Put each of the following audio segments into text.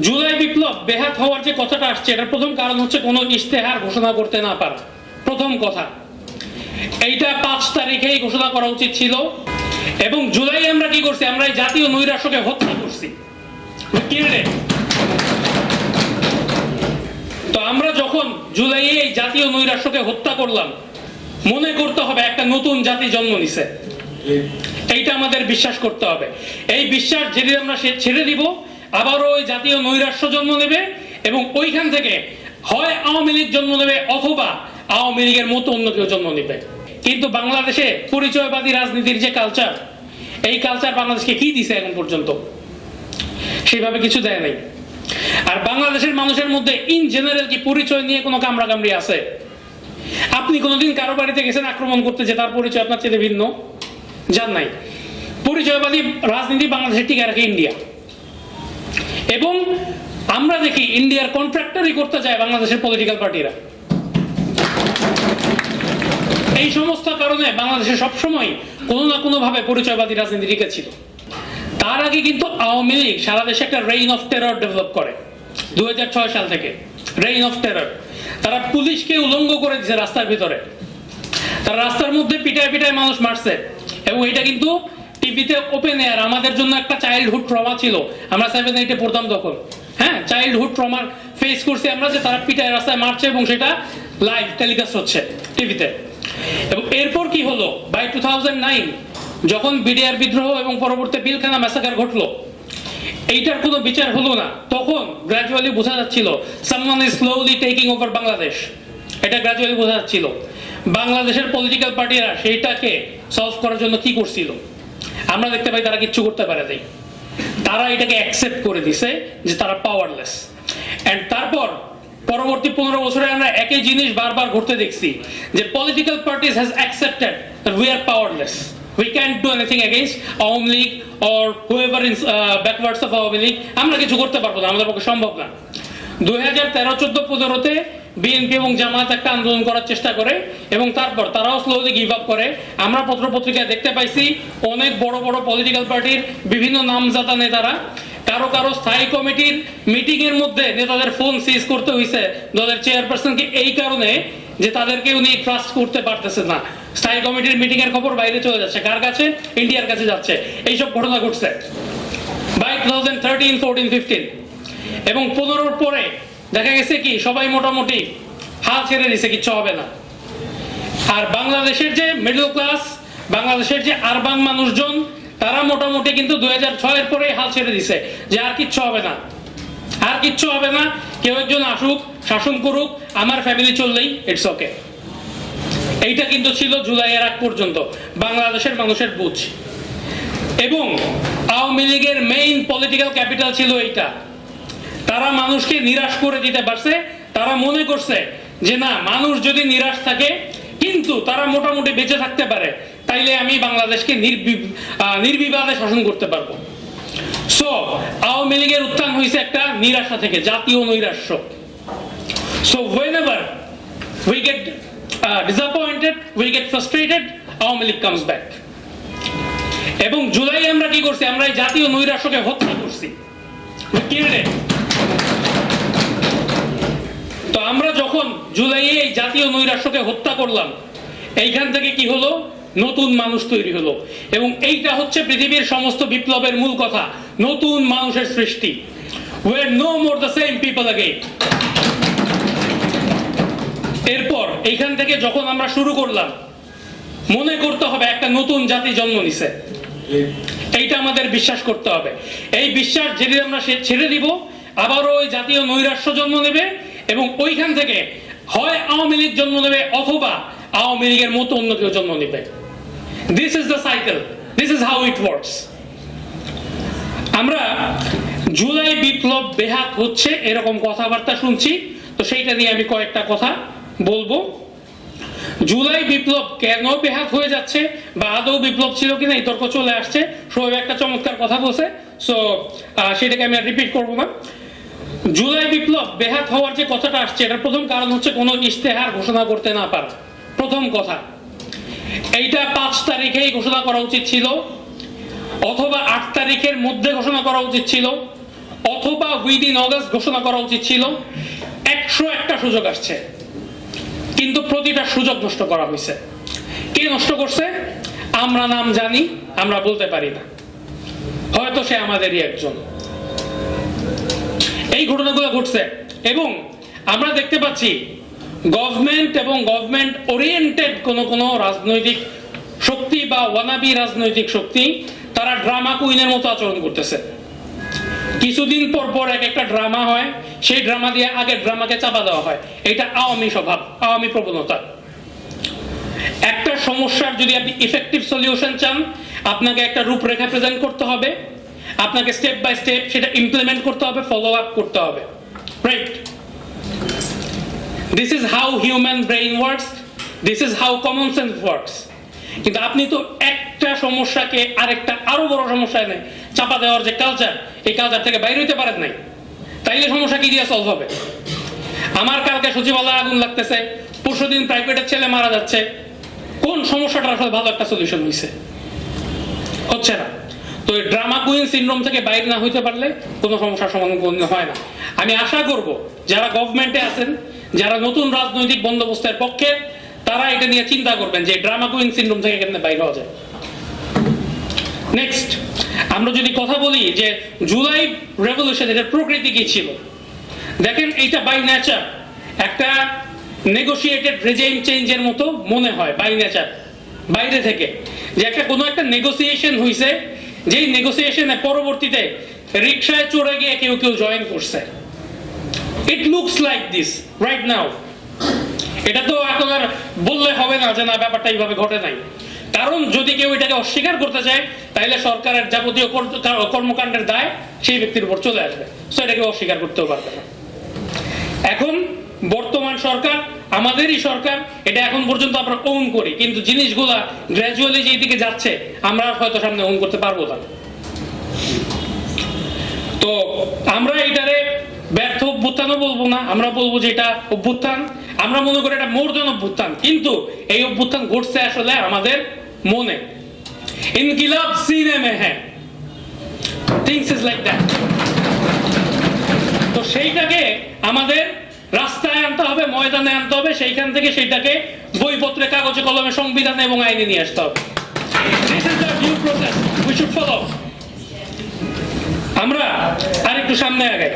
জুলাই বিপ্লব বেহাত হওয়ার যে কথাটা আসছে এটার প্রথম কারণ হচ্ছে কোনো ইশতেহার ঘোষণা করতে না পারা। প্রথম কথা এইটা পাঁচ তারিখেই ঘোষণা করা উচিত ছিল এবং জুলাই আমরা কি করছি আমরা এই জাতীয় নৈরাশ্যকে হত্যা করছি। তো আমরা যখন জুলাইয়ে এই জাতীয় নৈরাশ্যকে হত্যা করলাম মনে করতে হবে একটা নতুন জাতি জন্ম নিছে। এইটা আমাদের বিশ্বাস করতে হবে। এই বিশ্বাস যেদিন আমরা সে- ছেড়ে দিব আবারও ওই জাতীয় নৈরাশ্য জন্ম নেবে এবং ওইখান থেকে হয় আওয়ামী লীগ জন্ম নেবে অথবা আওয়ামী লীগের মতো অন্য কেউ জন্ম নেবে। কিন্তু বাংলাদেশে পরিচয়বাদী রাজনীতির যে কালচার এই কালচার বাংলাদেশকে কি দিছে এখন পর্যন্ত? সেভাবে কিছু দেয় নাই। আর বাংলাদেশের মানুষের মধ্যে ইন জেনারেল কি পরিচয় নিয়ে কোনো কামড়া কামড়ি আছে? আপনি কোনোদিন কারও বাড়িতে গেছেন আক্রমণ করতে যে তার পরিচয় আপনার চেয়ে ভিন্ন? যান নাই। পরিচয়বাদী রাজনীতি বাংলাদেশে টিকে রাখে ইন্ডিয়া এবং আমরা দেখি ইন্ডিয়ার কন্ট্রাক্টরই করতে চায় বাংলাদেশের পলিটিক্যাল পার্টিরা এই সমস্ত কারণে বাংলাদেশে সবসময় কোনো না কোনো ভাবে পরিচয়বাদী রাজনীতি টিকে ছিল তার আগে কিন্তু আওয়ামী লীগ সারা দেশে একটা রেইন অফ টেরর ডেভেলপ করে, দুই হাজার ছয় সাল থেকে। রেইন অফ টেরর তারা পুলিশকে উলঙ্গ করে দিছে রাস্তার ভিতরে। তারা রাস্তার মধ্যে পিটায় পিটায় মানুষ মারছে। এবং এটা কিন্তু টিভিতে ওপেন এয়ার আমাদের জন্য একটা চাইল্ডহুড ট্রমা ছিল। আমরা সেভেন এইটে পড়তাম তখন। হ্যাঁ চাইল্ডহুড ট্রমার ফেস করছি আমরা যে তারা পিটায়, রাস্তায় মারছে এবং সেটা লাইভ টেলিকাস্ট হচ্ছে টিভিতে। এবং এরপর কি হলো? বাই টু যখন বিডিআর বিদ্রোহ এবং পরবর্তী বিলখানা ম্যাসাকার ঘটলো, এইটার কোনো বিচার হলো না। তখন গ্রাজুয়ালি বোঝা যাচ্ছিল someone is slowly taking over Bangladesh এটা গ্রাজুয়ালি বোঝা যাচ্ছিল। বাংলাদেশের পলিটিক্যাল পার্টিরা সেইটাকে সলভ করার জন্য কি করছিল? আমরা দেখতে পাই তারা কিচ্ছু করতে পারে নাই। তারা এটাকে অ্যাকসেপ্ট করে দিছে যে তারা পাওয়ারলেস এন্ড তারপর পরবর্তী পনেরো বছরে আমরা একই জিনিস বারবার ঘটতে দেখছি যে political parties has accepted we are powerless we can do anything against Awami League or whoever in backwards of Awami League আমরা কিছু করতে পারব না, আমাদের পক্ষে সম্ভব না। দুই হাজার তেরো, চোদ্দ, পনেরোতে বিএনপি এবং জামাত একটা আন্দোলন করার চেষ্টা করে এবং তারপর তারাও স্লোলি গিভ আপ করে। আমরা পত্রপত্রিকায় দেখতে পাইছি অনেক বড় বড় পলিটিক্যাল পার্টির বিভিন্ন নামজাদা নেতারা। কারও কারও স্থায়ী কমিটির মিটিং এর মধ্যে নেতাদের ফোন সিজ করতে হয়েছে দলের চেয়ারপারসনকে এই কারণে যে তাদেরকে উনি ট্রাস্ট করতে পারতেছে না। স্থায়ী কমিটির মিটিং এর খবর বাইরে চলে যাচ্ছে, কার কাছে? ইন্ডিয়ার কাছে যাচ্ছে। এইসব ঘটনা ঘটছে। By two thousand thirteen fourteen fifteen এবং পনেরোর পরে দেখা গেছে কি, সবাই মোটামুটি হাল ছেড়ে দিছে, কিচ্ছু হবে না। আর বাংলাদেশের যে মিডল ক্লাস বাংলাদেশের যে আরবান মানুষজন, তারা মোটামুটি কিন্তু দুই হাজার ছয়ের পরে হাল ছেড়ে দিছে, যে আর কিচ্ছু হবে না। আর কিচ্ছু হবে না, কেউ একজন আসুক, শাসন করুক, আমার ফ্যামিলি চললেই ইটস ওকে এইটা কিন্তু ছিল জুলাইয়ের আগ পর্যন্ত, বাংলাদেশের মানুষের বুঝ। এবং আওয়ামী লীগের মেইন পলিটিক্যাল ক্যাপিটাল ছিল এইটা। তারা মানুষকে নিরাশ করে দিতে পারছে তারা মনে করছে যে না মানুষ যদি নিরাশ থাকে কিন্তু তারা মোটামুটি বেঁচে থাকতে পারে তাইলে আমি বাংলাদেশকে নির্বিবাদে শাসন করতে পারব। সো আওয়ামী লীগের উত্থান হয়েছে একটা নিরাশা থেকে জাতীয় নৈরাশ্য। So whenever we get uh, disappointed we get frustrated Awami League comes back এবং জুলাই আমরা কি করছি? আমরা এই জাতীয় নৈরাশ্যকে হত্যা করছি। কিনে তো আমরা যখন জুলাইয়ে এই জাতীয় নৈরাশ্যকে হত্যা করলাম, এইখান থেকে কি হলো? নতুন মানুষ তৈরি হলো। এবং এইটা হচ্ছে পৃথিবীর সমস্ত বিপ্লবের মূল কথা, নতুন মানুষের সৃষ্টি। No more the same people এরপর এইখান থেকে যখন আমরা শুরু করলাম, মনে করতে হবে একটা নতুন জাতি জন্ম নিছে। এইটা আমাদের বিশ্বাস করতে হবে। এই বিশ্বাস যেদিন আমরা ছেড়ে দিব, আবারও ওই জাতীয় নৈরাশ্য জন্ম নেবে এবং ওইখান থেকে হয় আওয়ামী লীগ জন্ম নেবে অথবা আওয়ামী লীগের মতো অন্য কেউ জন্ম নেবে। This is the cycle this is how it works আমরা জুলাই বিপ্লব বেহাত হচ্ছে, এরকম কথাবার্তা শুনছি। তো সেইটা নিয়ে আমি কয়েকটা কথা বলব। জুলাই বিপ্লব কেন বেহাত হয়ে যাচ্ছে বা আদৌ বিপ্লব ছিল কিনা এই তর্ক চলে আসছে। শোয়েব একটা চমৎকার কথা বলছে। সো সেটাকে আমি রিপিট করব না। জুলাই বিপ্লব বেহাত হওয়ার যে কথাটা আসছে, এটার প্রথম কারণ হচ্ছে কোনো ইশতেহার ঘোষণা করতে না পারা। প্রথম কথা, এইটা পাঁচ তারিখেই ঘোষণা করা উচিত ছিল, অথবা আট তারিখের মধ্যে ঘোষণা করা উচিত ছিল, অথবা উইদিন অগাস্ট ঘোষণা করা উচিত ছিল। একশো একটা সুযোগ আসছে, কিন্তু প্রতিটা সুযোগ নষ্ট করা হয়েছে। কে নষ্ট করছে? আমরা নাম জানি, আমরা বলতে পারি না। হয়তো সে আমাদেরই একজন। এই ঘটনাগুলো ঘটছে। এবং আমরা দেখতে পাচ্ছি গভর্নমেন্ট এবং গভর্নমেন্ট ওরিয়েন্টেড কোন কোন রাজনৈতিক শক্তি বা ওয়ানাবি রাজনৈতিক শক্তি, তারা ড্রামা কুইনের মতো আচরণ করতেছে। কিছুদিন পর পর এক একটা ড্রামা হয়, সেই ড্রামা দিয়ে আগের ড্রামাকে চাপা দেওয়া হয়। এটা আওয়ামী স্বভাব, আওয়ামী প্রবণতা। একটা সমস্যার যদি আপনি ইফেক্টিভ সলিউশন চান, আপনাকে একটা রূপরেখা প্রেজেন্ট করতে হবে। আপনাকে স্টেপ বাই স্টেপ সেটা ইমপ্লিমেন্ট করতে হবে ফলো আপ করতে হবে। Right this is how human brain works this is how common sense works কিন্তু আপনি তো একটা সমস্যাকে আরেকটা আরও বড় সমস্যা নেই চাপা দেওয়ার যে কালচার এই কালচার থেকে বাইরে হইতে পারেন নাই। তাইলে সমস্যা কি দিয়ে সলভ হবে? আমার কালকে সচিবালয়ে আগুন লাগতেছে পরশুদিন প্রাইভেটের ছেলে মারা যাচ্ছে। কোন সমস্যাটার আসলে ভালো একটা সলিউশন হয়েছে হচ্ছে না। তো ড্রামা কুইন সিনড্রোম থেকে বাইরে না হইতে পারলে কোনো সমস্যার সমাধান হয় না। আমি আশা করব, যারা গভর্নমেন্টে আছেন, যারা নতুন রাজনৈতিক বন্দোবস্তের পক্ষে, তারা এটা নিয়ে চিন্তা করবেন যে ড্রামা কুইন সিনড্রোম থেকে কেমনে বাইরে হওয়া যায়। নেক্সট আমরা যদি কথা বলি যে জুলাই রেভলিউশন এটার প্রকৃতি কি ছিল? দেখেন এইটা বাই নেচার একটা নেগোসিয়েটেড রেজাইম চেঞ্জের মতো মনে হয় বাই নেচার বাইরে থেকে। যে একটা কোনো একটা নেগোসিয়েশন হইছে যেই নেগোসিয়েশনে পরবর্তীতে রিক্সায় চড়ে গিয়ে কেউ কেউ জয়েন করছে। It looks like this right now এটা তো এখন আর বললে হবে না যে না, ব্যাপারটা এইভাবে ঘটে নাই। কারণ যদি কেউ এটাকে অস্বীকার করতে চায় তাহলে সরকারের যাবতীয় কর- কর্মকাণ্ডের দায় সেই ব্যক্তির উপর চলে আসবে। সো এটাকে অস্বীকার করতেও পারবে না। এখন বর্তমান সরকার আমাদেরই সরকার, এটা এখন পর্যন্ত আমরা ওন করি, কিন্তু জিনিসগুলা গ্র্যাজুয়ালি যেই দিকে যাচ্ছে, আমরা হয়তো সামনে ওন করতে পারব না। তো আমরা এটারে ব্যর্থ অভ্যুত্থানও বলব না, আমরা বলব যে এটা অভ্যুত্থান। আমরা মনে করি এটা মোর দেন অভ্যুত্থান, কিন্তু এই অভ্যুত্থান ঘটছে আসলে আমাদের মনে। ইনকিলাব সিনেমে হ্যাঁ থিংস ইজ লাইক দ্যাট তো সেইটাকে আমাদের রাস্তায় হবে, ময়দানে আনতে হবে, সেইখান থেকে সেইটাকে বইপত্রে, কাগজে, কলমে, সংবিধানে এবং আইনে নিয়ে আসতে হবে। আমরা আরেকটু সামনে আগে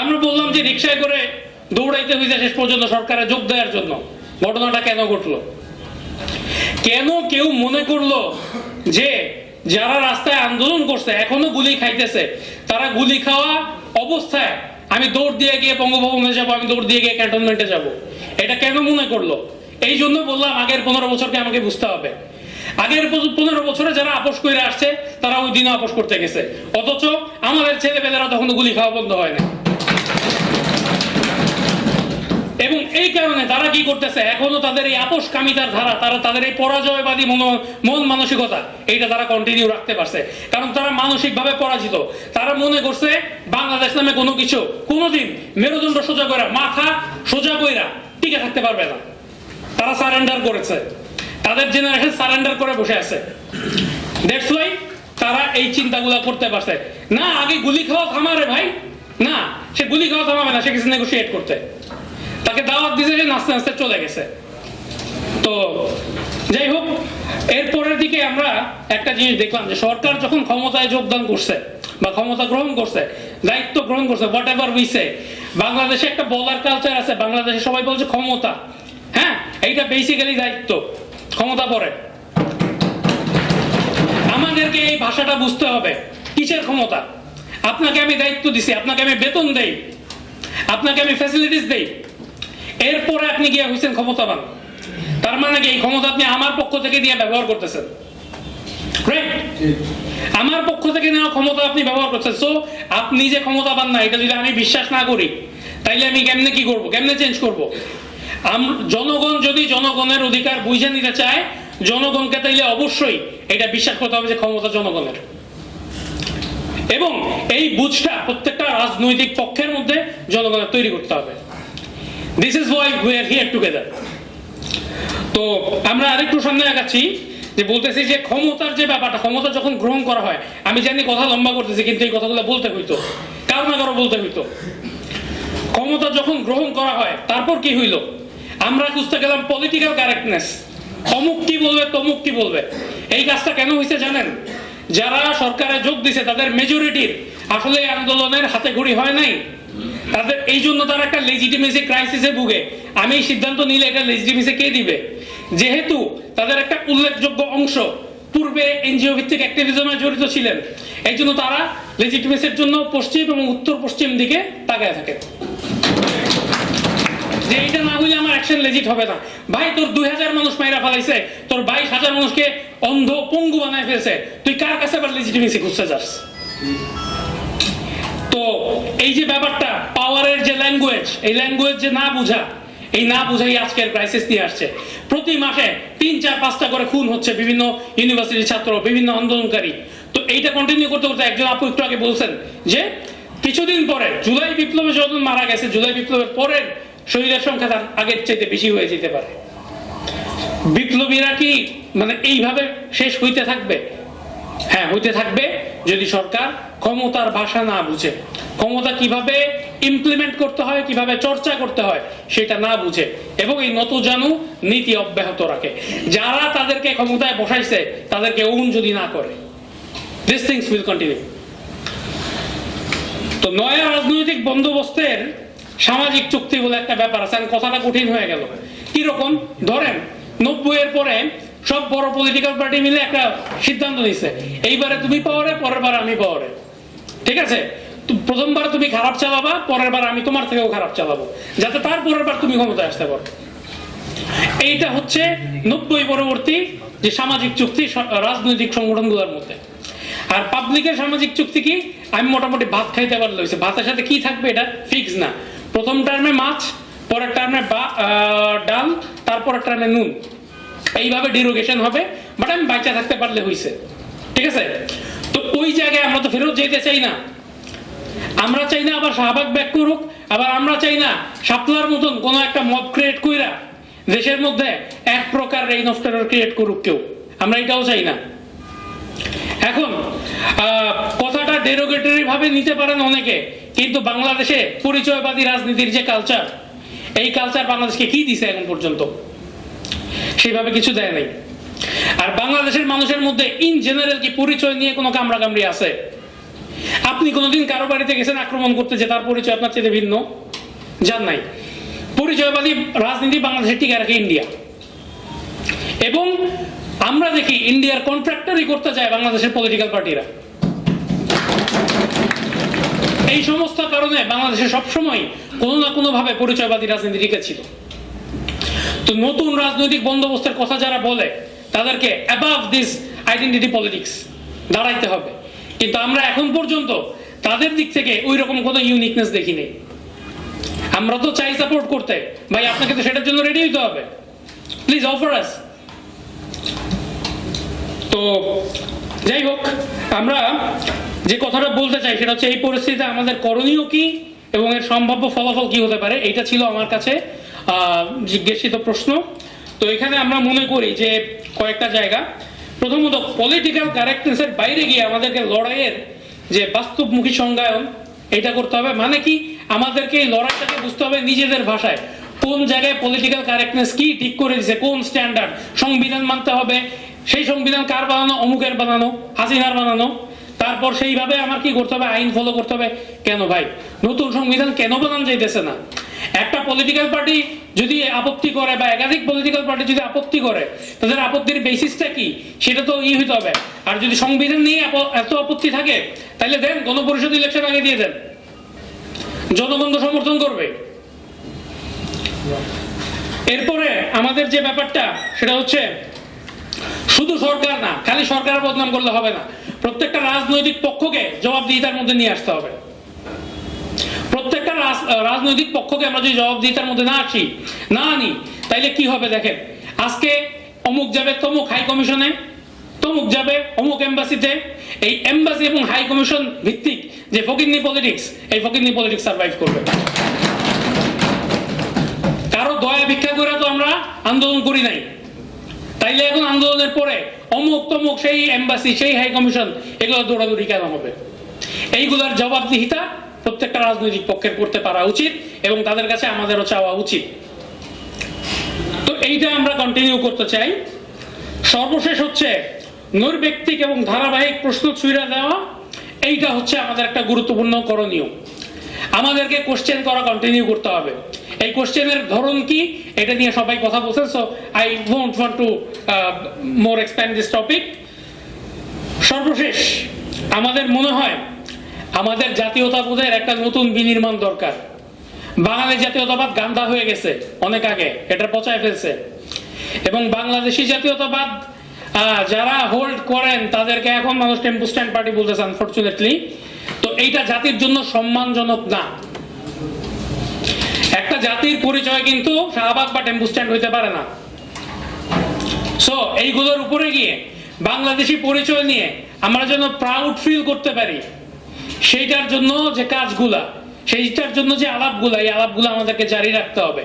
আমরা বললাম যে রিক্সায় করে দৌড়াইতে হয়েছে শেষ পর্যন্ত সরকারে যোগ দেওয়ার জন্য। ঘটনাটা কেন ঘটলো? কেন কেউ মনে করল যে যারা রাস্তায় আন্দোলন করছে, এখনও গুলি খাইতেছে, তারা গুলি খাওয়া অবস্থায় আমি দৌড় দিয়ে গিয়ে বঙ্গভবনে যাব, আমি দৌড় দিয়ে গিয়ে ক্যান্টনমেন্টে যাব। এটা কেন মনে করল? এই জন্য বললাম আগের পনেরো বছরকে আমাকে বুঝতে হবে। আগের পনেরো- বছরে যারা আপোষ করে আসছে, তারা ওই দিনে আপোষ করতে গেছে। অথচ আমাদের ছেলেপেলেরা তখন গুলি খাওয়া বন্ধ হয় না এবং এই কারণে তারা কি করতেছে? এখনও তাদের এই আপোষকামিতার ধারা, তারা তাদের এই পরাজয়বাদী মন মন মানসিকতা, এইটা তারা কন্টিনিউ রাখতে পারছে। কারণ তারা মানসিকভাবে পরাজিত। তারা মনে করছে, বাংলাদেশ নামে কোনো কিছু, কোনোদিন মেরুদণ্ড সোজা কইরা, মাথা সোজা কইরা টিকে থাকতে পারবে না। তারা সারেন্ডার করেছে। তাদের জেনারেশন সারেন্ডার করে বসে আছে। দ্যাটস ওয়াই তারা এই চিন্তাগুলো করতে পারছে। না, আগে গুলি খাওয়া থামারে ভাই। না, সে গুলি খাওয়া থামাবে না, সে কিছু নেগোসিয়েট করতে। তাকে দাওয়াত দিয়েছে যে নাচতে নাচতে চলে গেছে। তো যাই হোক, এরপরের দিকে আমরা একটা জিনিস দেখলাম যে সরকার যখন ক্ষমতায় যোগদান করছে বা ক্ষমতা গ্রহণ করছে, দায়িত্ব গ্রহণ করছে হোয়াট এভার উইসে বাংলাদেশে একটা বলার কালচার আছে, বাংলাদেশে সবাই বলছে ক্ষমতা। হ্যাঁ এইটা বেসিক্যালি দায়িত্ব, ক্ষমতা পরে। আমাদেরকে এই ভাষাটা বুঝতে হবে, কিসের ক্ষমতা? আপনাকে আমি দায়িত্ব দিছি, আপনাকে আমি বেতন দেই, আপনাকে আমি ফ্যাসিলিটিস দেই। এরপরে আপনি গিয়ে হয়েছেন ক্ষমতাবান। তার মানে কি এই ক্ষমতা আপনি আমার পক্ষ থেকে দিয়ে ব্যবহার করতেছেন? আমার পক্ষ থেকে নেওয়া ক্ষমতা আপনি ব্যবহার করছেন। সো আপনি যে ক্ষমতাবান না এটা যদি আমি বিশ্বাস না করি তাইলে আমি কেমনে কি করব? কেমনে চেঞ্জ করব? আম- জনগণ যদি জনগণের অধিকার বুঝে নিতে চায় জনগণকে তাইলে অবশ্যই এটা বিশ্বাস করতে হবে যে ক্ষমতা জনগণের। এবং এই বুঝটা প্রত্যেকটা রাজনৈতিক পক্ষের মধ্যে জনগণের তৈরি করতে হবে। This is why we are here together তো আমরা আরেকটু সামনে আগাচ্ছি যে বলতেছি যে ক্ষমতার যে ব্যাপারটা, ক্ষমতা যখন গ্রহণ করা হয়, আমি জানি কথা লম্বা করতেছি, কিন্তু এই কথাগুলো বলতে হইতো। কারও না কারও বলতে হইতো। ক্ষমতা যখন গ্রহণ করা হয়, তারপর কি হইল? আমরা খুঁজতে গেলাম পলিটিক্যাল কারেক্টনেস অমুক কি বলবে, তমুক কি বলবে? এই কাজটা কেন হয়েছে জানেন? যারা সরকারে যোগ দিছে, তাদের মেজরিটির আসলে আন্দোলনের হাতে ঘড়ি হয় নাই। তাদের এই জন্য তারা একটা লেজিটিমেসি ক্রাইসিসে ভুগে। আমি এই সিদ্ধান্ত নিলে এটা লেজিটিমেসি কে দিবে? যেহেতু তাদের একটা উল্লেখযোগ্য অংশ পূর্বে এনজিও ভিত্তিক অ্যাক্টিভিজমে জড়িত ছিলেন। এই জন্য তারা লেজিটিমেসির জন্য পশ্চিম এবং উত্তর পশ্চিম দিকে তাকায় থাকে। যে এইটা না হইলে আমার অ্যাকশন লেজিট হবে না। ভাই, তোর দুই হাজার মানুষ মাইরা ফেলাইছে। তোর বাইশ হাজার মানুষকে অন্ধ পঙ্গু বানায় ফেলছে। তুই কার কাছে আবার লেজিটিমেসি খুঁজতে যাস? এই যে ব্যাপারটা পাওয়ারের যে ল্যাঙ্গুয়েজ এই ল্যাঙ্গুয়েজ যে না বুঝা, এই না বুঝাই আজকের ক্রাইসিস নিয়ে আসছে। প্রতি মাসে তিন, চার, পাঁচটা করে খুন হচ্ছে বিভিন্ন ইউনিভার্সিটির ছাত্র, বিভিন্ন আন্দোলনকারী। তো এইটা কন্টিনিউ করতে করতে একজন আপু একটু আগে বলছেন যে, কিছুদিন পরে জুলাই বিপ্লবে যখন মারা গেছে, জুলাই বিপ্লবের পরের শহীদের সংখ্যা তার আগের চাইতে বেশি হয়ে যেতে পারে। বিপ্লবীরা কি মানে এইভাবে শেষ হইতে থাকবে? হ্যাঁ হইতে থাকবে যদি সরকার ক্ষমতার ভাষা না বুঝে। ক্ষমতা কীভাবে ইমপ্লিমেন্ট করতে হয়, কীভাবে চর্চা করতে হয়, সেটা না বুঝে। এবং এই নতজানু নীতি অব্যাহত রাখে। যারা তাদেরকে ক্ষমতায় বসাইছে, তাদেরকে ওন যদি না করে। দিস থিংস উইল কন্টিনিউ তো নয়া রাজনৈতিক বন্দোবস্তের সামাজিক চুক্তি বলে একটা ব্যাপার আছে। কথাটা কঠিন হয়ে গেল। কীরকম? ধরেন নব্বই এর পরে সব বড় পলিটিক্যাল পার্টি মিলে একটা সিদ্ধান্ত নিছে। এইবারে তুমি পাওয়ারে পরের বার আমি পাওয়ারে ঠিক আছে? প্রথমবার তুমি খারাপ চালাবা পরের বার আমি তোমার থেকেও খারাপ চালাবো। যাতে তার পরের বার তুমি ক্ষমতায় আসতে পারো। এইটা হচ্ছে নব্বই পরবর্তী যে সামাজিক চুক্তি রাজনৈতিক সংগঠনগুলোর মধ্যে। আর পাবলিকের সামাজিক চুক্তি কি? আমি মোটামুটি ভাত খাইতে পারলে হয়েছে ভাতের সাথে কি থাকবে এটা ফিক্স না। প্রথম টার্মে মাছ, পরের টার্মে ডাল, তারপরের টার্মে নুন। এইভাবে ডিরোগেশন হবে বাট আমি বাচ্চা থাকতে পারলে হয়েছে ঠিক আছে? তো ওই জায়গায় আমরা তো ফেরত যেতে চাই না। আমরা চাই না আবার শাহবাগ ব্যাক করুক, আবার আমরা চাই না শাপলার মতন কোন একটা মব ক্রিয়েট কইরা দেশের মধ্যে এক প্রকার রেইন অফ টেরর ক্রিয়েট করুক কেউ। আমরা এটাও চাই না। এখন কথাটা ডেরোগেটরি ভাবে নিতে পারেন অনেকে, কিন্তু বাংলাদেশে পরিচয়বাদী রাজনীতির যে কালচার এই কালচার বাংলাদেশকে কি দিছে এখন পর্যন্ত? সেইভাবে কিছু দেয় নাই। আর বাংলাদেশের মানুষের মধ্যে ইন জেনারেল কি পরিচয় নিয়ে কোনো কামড়া কামড়ি আছে? আপনি কোনোদিন কারও বাড়িতে গেছেন আক্রমণ করতে যে তার পরিচয় আপনার চেয়ে ভিন্ন? যান নাই। পরিচয়বাদী রাজনীতি বাংলাদেশে টিকে রাখে ইন্ডিয়া। এবং আমরা দেখি ইন্ডিয়ার কন্ট্রাক্টরই করতে যায় বাংলাদেশের পলিটিক্যাল পার্টিরা এই সমস্ত কারণে বাংলাদেশে সবসময় কোনো না কোনো ভাবে পরিচয়বাদী রাজনীতি টিকে ছিল তো নতুন রাজনৈতিক বন্দোবস্তের কথা যারা বলে, তাদেরকে অ্যাবাভ দিস আইডেন্টিটি পলিটিক্স দাঁড়াইতে হবে। কিন্তু আমরা এখন পর্যন্ত তাদের দিক থেকে ওই রকম কোনো ইউনিকনেস দেখিনি। আমরা তো চাই সাপোর্ট করতে। ভাই, আপনাকে তো সেটার জন্য রেডি হইতে হবে। প্লিজ অফার আস তো যাই হোক, আমরা যে কথাটা বলতে চাই সেটা হচ্ছে, এই পরিস্থিতিতে আমাদের করণীয় কি এবং এর সম্ভাব্য ফলাফল কি হতে পারে, এইটা ছিল আমার কাছে জিজ্ঞাসিত প্রশ্ন। তো এখানে আমরা মনে করি যে কয়েকটা জায়গা। প্রথমত পলিটিক্যাল কারেক্টনেসের বাইরে গিয়ে আমাদেরকে লড়াইয়ের যে বাস্তবমুখী সংজ্ঞায়ন, এটা করতে হবে। মানে কি? আমাদেরকে এই লড়াইটাকে বুঝতে হবে নিজেদের ভাষায়। কোন জায়গায় পলিটিক্যাল কারেক্টনেস কি ঠিক করে দিছে, কোন স্ট্যান্ডার্ড সংবিধান মানতে হবে। সেই সংবিধান কার বানানো? অমুকের বানানো, হাসিনার বানানো। তারপর সেইভাবে আমার কি করতে হবে? আইন ফলো করতে হবে। কেন ভাই? নতুন সংবিধান কেন বানানো যাইতেছে না? একটা পলিটিক্যাল পার্টি যদি আপত্তি করে বা একাধিক পলিটিক্যাল পার্টি যদি আপত্তি করে, তাদের আপত্তির বেসিসটা কি? সেটা তো ই হইতে হবে। আর যদি সংবিধান নিয়ে এত আপত্তি থাকে তাহলে দেন গণপরিষদ ইলেকশন আগে দিয়ে দেন। জনগণ সমর্থন করবে। এরপরে আমাদের যে ব্যাপারটা, সেটা হচ্ছে শুধু সরকার না, খালি সরকার বদনাম করলে হবে না। প্রত্যেকটা রাজনৈতিক পক্ষকে জবাবদিহিতার মধ্যে নিয়ে আসতে হবে। রাজনৈতিক পক্ষকে আমরা যদি জবাবদিহিতার মধ্যে না আসি, না আনি, তাইলে কি হবে দেখেন? আজকে অমুক যাবে, তমুক হাই কমিশনে তমুক যাবে, অমুক এম্বাসিতে এই এম্বাসি এবং হাই কমিশন ভিত্তিক যে ফকিন্নি পলিটিক্স এই ফকিন্নি পলিটিক্স সার্ভাইভ করবে। কারও দয়া ভিক্ষা করে তো আমরা আন্দোলন করি নাই। তাইলে এখন আন্দোলনের পরে অমুক তমুক সেই এম্বাসি সেই হাই কমিশন এগুলো দৌড়াদৌড়ি কেন হবে? এইগুলোর জবাবদিহিতা প্রত্যেকটা রাজনৈতিক পক্ষের করতে পারা উচিত এবং তাদের কাছে আমাদেরও চাওয়া উচিত। তো এইটা আমরা কন্টিনিউ করতে চাই। সর্বশেষ হচ্ছে নৈর্ব্যক্তিক এবং ধারাবাহিক প্রশ্ন ছুঁড়ে দেওয়া। এইটা হচ্ছে আমাদের একটা গুরুত্বপূর্ণ করণীয়। আমাদেরকে কোশ্চেন করা কন্টিনিউ করতে হবে। এই কোশ্চেনের ধরন কি? এটা নিয়ে সবাই কথা বলছেন so I won't want to more expand this topic সর্বশেষ, আমাদের মনে হয় আমাদের জাতীয়তাবোধের একটা নতুন বিনির্মাণ দরকার। বাঙালি জাতীয়তাবাদ গান্ধা হয়ে গেছে অনেক আগে এটা পচায় ফেলছে। এবং বাংলাদেশি জাতীয়তাবাদ যারা হোল্ড করেন, তাদেরকে এখন মানুষ টেম্পু স্ট্যান্ড পার্টি বলতেছে আনফর্চুনেটলি তো এইটা জাতির জন্য সম্মানজনক না। একটা জাতির পরিচয় কিন্তু শাহবাগ বা টেম্পু স্ট্যান্ড হইতে পারে না। সো এইগুলোর উপরে গিয়ে বাংলাদেশি পরিচয় নিয়ে আমরা যেন প্রাউড ফিল করতে পারি। সেইটার জন্য যে কাজগুলা, সেইটার জন্য যে আলাপগুলা, এই আলাপগুলো আমাদেরকে জারি রাখতে হবে।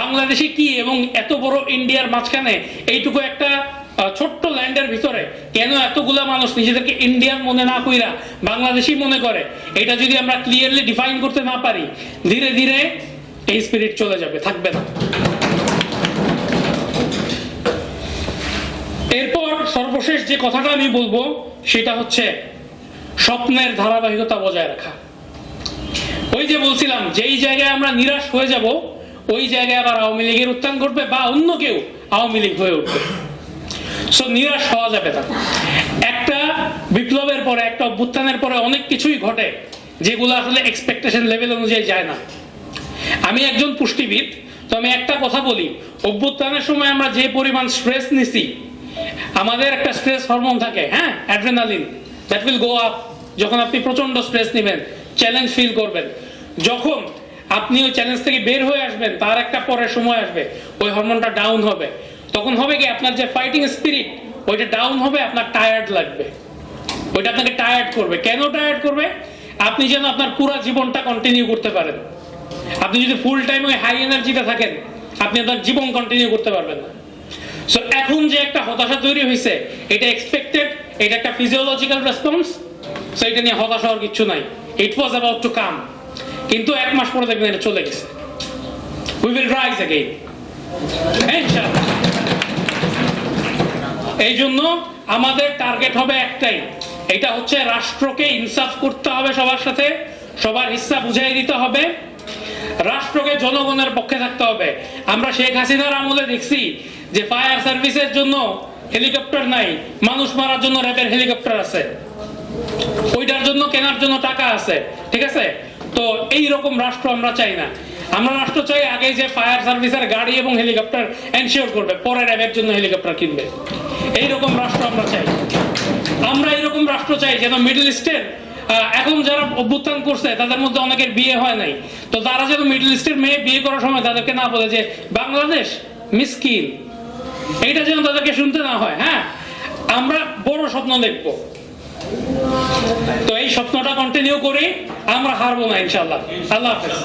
বাংলাদেশে কি এবং এত বড় ইন্ডিয়ার মাঝখানে এইটুকু একটা ছোট্ট ল্যান্ডের ভিতরে কেন এতগুলা মানুষ নিজেদেরকে ইন্ডিয়ান মনে না কইরা বাংলাদেশি মনে করে? এটা যদি আমরা ক্লিয়ারলি ডিফাইন করতে না পারি, ধীরে ধীরে এই স্পিরিট চলে যাবে, থাকবে না। এরপর সর্বশেষ যে কথাটা আমি বলব, সেটা হচ্ছে স্বপ্নের ধারাবাহিকতা বজায় রাখা। ওই যে বলছিলাম, যেই জায়গায় আমরা নিরাশ হয়ে যাব, ওই জায়গায় আবার আওয়ামী লীগের উত্থান ঘটবে বা অন্য কেউ আওয়ামী লীগ হয়ে উঠবে। সো নিরাশ হওয়া যাবে না। একটা বিপ্লবের পরে, একটা অভ্যুত্থানের পরে অনেক কিছুই ঘটে, যেগুলো আসলে এক্সপেকটেশন লেভেল অনুযায়ী যায় না। আমি একজন পুষ্টিবিদ, তো আমি একটা কথা বলি। অভ্যুত্থানের সময় আমরা যে পরিমাণ স্ট্রেস নিছি, আমাদের একটা স্ট্রেস হরমোন থাকে হ্যাঁ? Adrenaline that will go up যখন আপনি প্রচণ্ড স্ট্রেস নেবেন চ্যালেঞ্জ ফিল করবেন। যখন আপনি ওই চ্যালেঞ্জ থেকে বের হয়ে আসবেন, তার একটা পরের সময় আসবে, ওই হরমোনটা ডাউন হবে। তখন হবে কি, আপনার যে ফাইটিং স্পিরিট ওইটা ডাউন হবে, আপনার টায়ার্ড লাগবে। ওইটা আপনাকে টায়ার্ড করবে। কেন টায়ার্ড করবে? আপনি যেন আপনার পুরো জীবনটা কন্টিনিউ করতে পারেন। আপনি যদি ফুল টাইম ওই হাই এনার্জিতে থাকেন, আপনি আপনার জীবন কন্টিনিউ করতে পারবেন না। সো এখন যে একটা হতাশা তৈরি হয়েছে এটা এক্সপেক্টেড এটা একটা ফিজিওলজিক্যাল রেসপন্স সো এটা নিয়ে হতাশ হওয়ার কিছু নাই। ইট ওয়াজ অ্যাবাউট টু কাম কিন্তু এক মাস পরে দেখবেন এটা চলে গেছে। উই উইল রাইজ ইনশাআল্লাহ। এই জন্য আমাদের টার্গেট হবে একটাই। এটা হচ্ছে রাষ্ট্রকে ইনসাফ করতে হবে সবার সাথে, সবার হিস্সা বুঝাই দিতে হবে। রাষ্ট্রকে জনগণের পক্ষে থাকতে হবে। আমরা শেখ হাসিনার আমলে দেখছি যে ফায়ার সার্ভিসের জন্য হেলিকপ্টার নাই। মানুষ মারার জন্য র্যাবের হেলিকপ্টার আছে। ওইটার জন্য, কেনার জন্য টাকা আছে। ঠিক আছে? তো এই রকম রাষ্ট্র আমরা চাই না। আমরা রাষ্ট্র চাই আগে যে ফায়ার সার্ভিসের গাড়ি এবং হেলিকপ্টার এনশিওর করবে, পরে র্যাবের জন্য হেলিকপ্টার কিনবে। এই রকম রাষ্ট্র আমরা চাই। আমরা এরকম রাষ্ট্র চাই যেন মিডল ইস্টের এখন যারা অভ্যুত্থান করছে, তাদের মধ্যে অনেকের বিয়ে হয় নাই। তো তারা যেন মিডল ইস্টের মেয়ে বিয়ে করার সময় তাদেরকে না বলে যে, বাংলাদেশ মিসকিন। এইটা যেন তাদেরকে শুনতে না হয় হ্যাঁ? আমরা বড় স্বপ্ন দেখব। তো এই স্বপ্নটা কন্টিনিউ করে, আমরা হারবো না ইনশাল্লাহ আল্লাহ হাফেজ।